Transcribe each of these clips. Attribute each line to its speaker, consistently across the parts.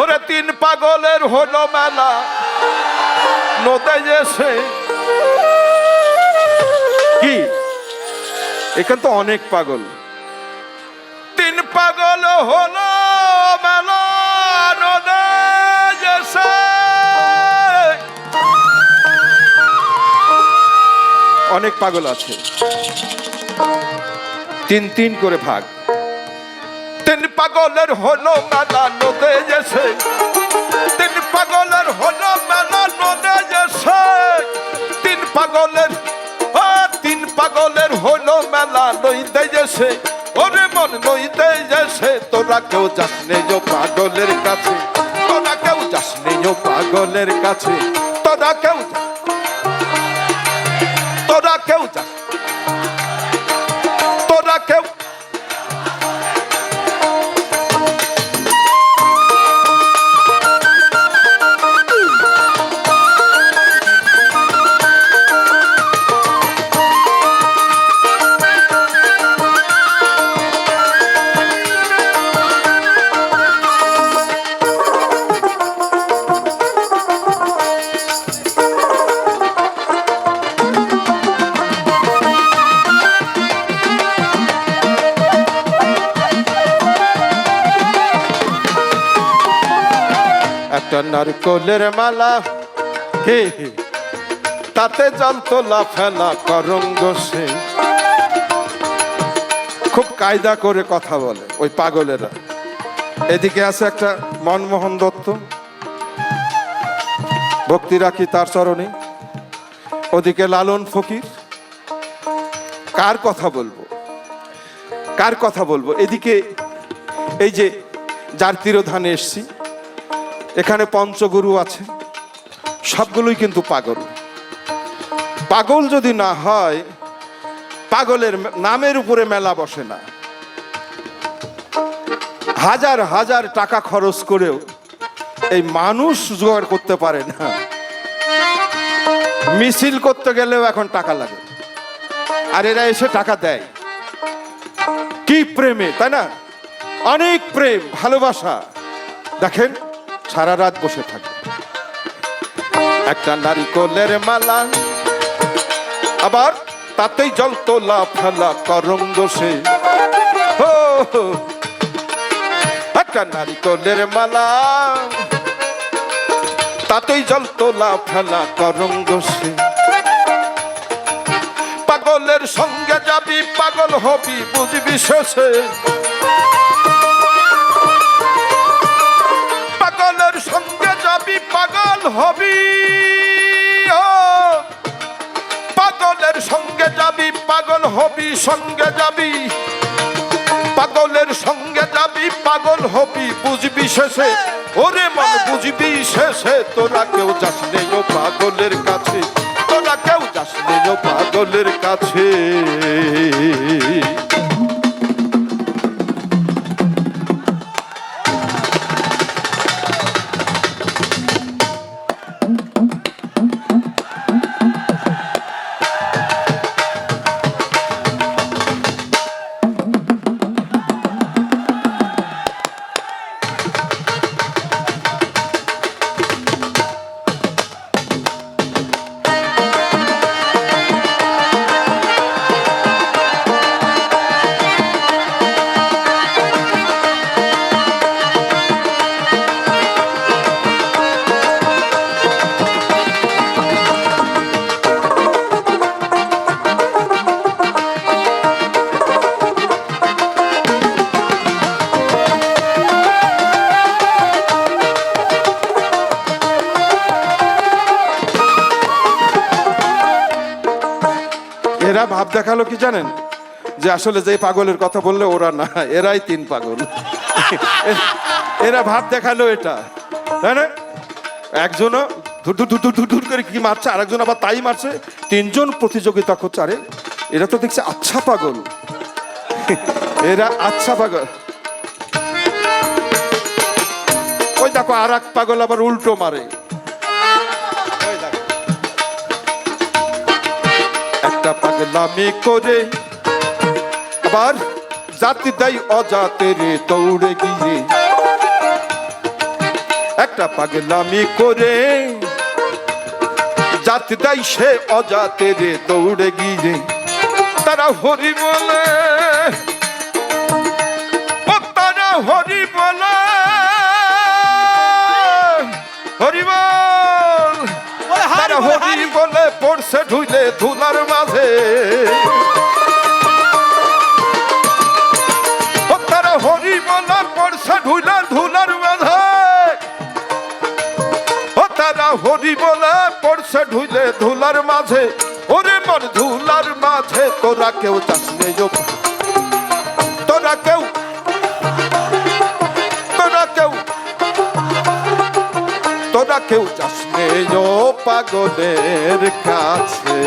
Speaker 1: ওরে তিন পাগলের হলো মেলা। নদে যেছে কি? এখানে তো অনেক পাগল। তিন পাগল হলো অনেক পাগল আছে। তিন তিন করে ভাগ। তিন পাগলের হলো মেলা নদে যেছে তিন পাগলের হলো মেলা নদে যেছে তিন পাগলের তিন পাগলের হলো মেলা নইতে যেছে ওরে মন নইতে যেছে তোরা কেউ যাস নেই পাগলের কাছে। তোরা কেউ যাস নেই পাগলের কাছে। তোরা কেউ একটা নারকলের মালা। হে হে। তাতে জল তোলা ফেলা করঙ্গ সে। খুব কায়দা করে কথা বলে ওই পাগলেরা। এদিকে আছে একটা মনমোহন দত্ত। ভক্তি রাখি তার চরণে। ওদিকে লালন ফকির। কার কথা বলব? কার কথা বলব? এদিকে এই যে যার তীরধানে এসছি। এখানে পঞ্চগুরু আছে। সবগুলোই কিন্তু পাগল। পাগল যদি না হয়, পাগলের নামের উপরে মেলা বসে না। হাজার হাজার টাকা খরচ করেও এই মানুষ জোগাড় করতে পারে না। মিছিল করতে গেলেও এখন টাকা লাগে। আর এরা এসে টাকা দেয়। কি প্রেমে, তাই না? অনেক প্রেম, ভালোবাসা। দেখেন সারা রাত বসে থাকে একটা নারিকলের মালা আবার তাতেই জল তোলা ফেলা হো, হো। একটা নারিকলের মালা তাতেই জল তোলা ফেলা করঙ্গ সে। পাগলের সঙ্গে যাবি পাগল হবি বুঝবি শেষে। হবি পাগলের সঙ্গে যাবি, পাগল হবি, সঙ্গে যাবি। পাগলের সঙ্গে যাবি, পাগল হবি, বুঝবি শেষে। ওরে মন, বুঝবি শেষে। তোরা কেউ যাস নেই পাগলের কাছে। তোরা কেউ যাস নেই পাগলের কাছে। দেখাল কি জানেন? যে আসলে যে পাগলের কথা বললে ওরা না, এরাই তিন পাগল। এরা ভাব দেখাল এটা। তাই না? একজনও করে কি মারছে, আরেকজন আবার তাই মারছে। তিনজন প্রতিযোগিতা করছে। আরে, এরা তো দেখছে আচ্ছা পাগল। এরা আচ্ছা পাগল। ওই দেখো আর এক পাগল আবার উল্টো মারে। পাগলামি করে। আবার জাতি দেয় অজাতের দৌড়ে গিয়ে। একটা পাগলামি করে। জাতি দেয় সে অজাতের দৌড়ে গিয়ে। তারা হরি বলে হারি বলে পড়ছে ঢুইলে ধুলার মাঝে। তারা হরি বলে পড়ছে ঢুইলে ধুলার মাঝে। তারা হরি বলে পড়ছে ঢুইলে ধুলার মাঝে। ওরে মন ধুলার মাঝে তোরা কেউ নেই তোরা কেউ পাগলের কাছে।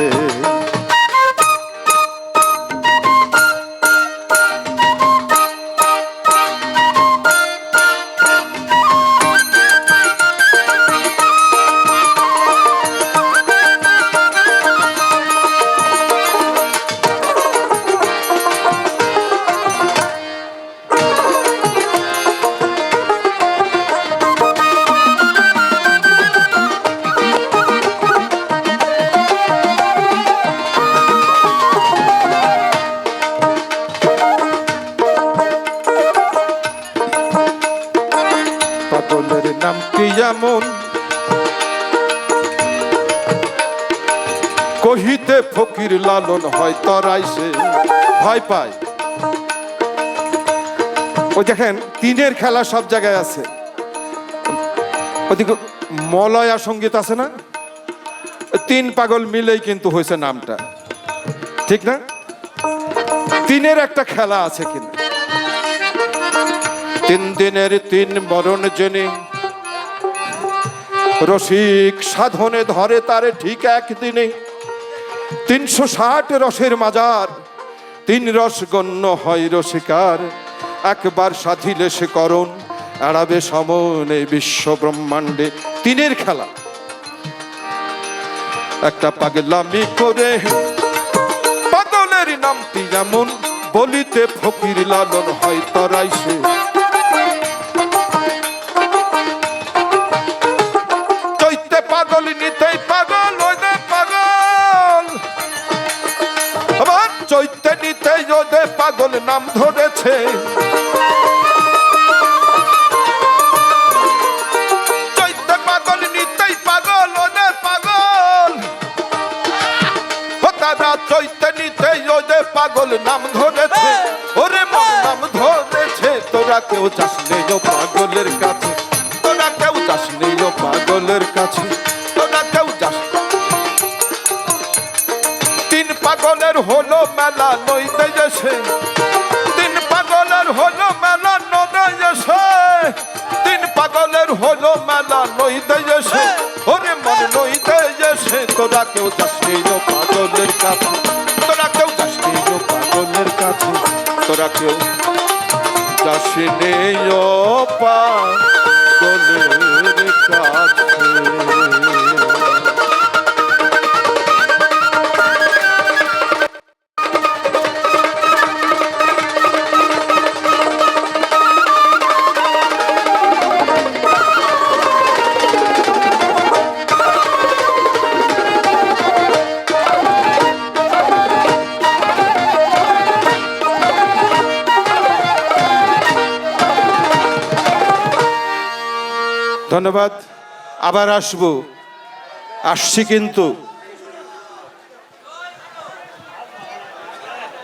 Speaker 1: পাগলের নাম কি যেমন? কহিতে ফকির লালন হয় তরাইছে ভয় পায়। ওই দেখেন, তিনের খেলা সব জায়গায় আছে। ওদিকে মলয়া সংগীত আছে না? তিন পাগল মিলেই কিন্তু হয়েছে নামটা। ঠিক না? তিনের একটা খেলা আছে কিন্তু তিন দিনের তিন মরণ জেনে রসিক সাধনে ধরে তারে ঠিক একদিনে তিনশো ষাট রসের মাজার, তিন রস গণ্য হয় রসিকার। একবার সাধিলে সে করণ, এড়াবে সমনে বিশ্ব ব্রহ্মাণ্ডে। তিনের খেলা। একটা পাগলামি করে পাগলের নামটি যেমন বলিতে ফকির লালন হয় তরাইছে চৈতে নিতেই ওদে পাগল। নাম ধরেছে। ওরে নাম ধরেছে, তোরা কেউ চাস নেই পাগলের কাছে। তোরা কেউ যাস নেই পাগলের কাছে। পাগলের হলো মেলা নইতে গেছে তিন পাগলের হলো মেলা নদে গেছে তিন পাগলের হলো মেলা নইতে গেছে ওরে মন নইতে গেছে তোরা কেউ ও পাগলের কাছে। তোরা কেউ ও পাগলের কাছে। তোরা কেউ নেই পাগলের কাছে। ধন্যবাদ। আবার আসব। আসছি কিন্তু।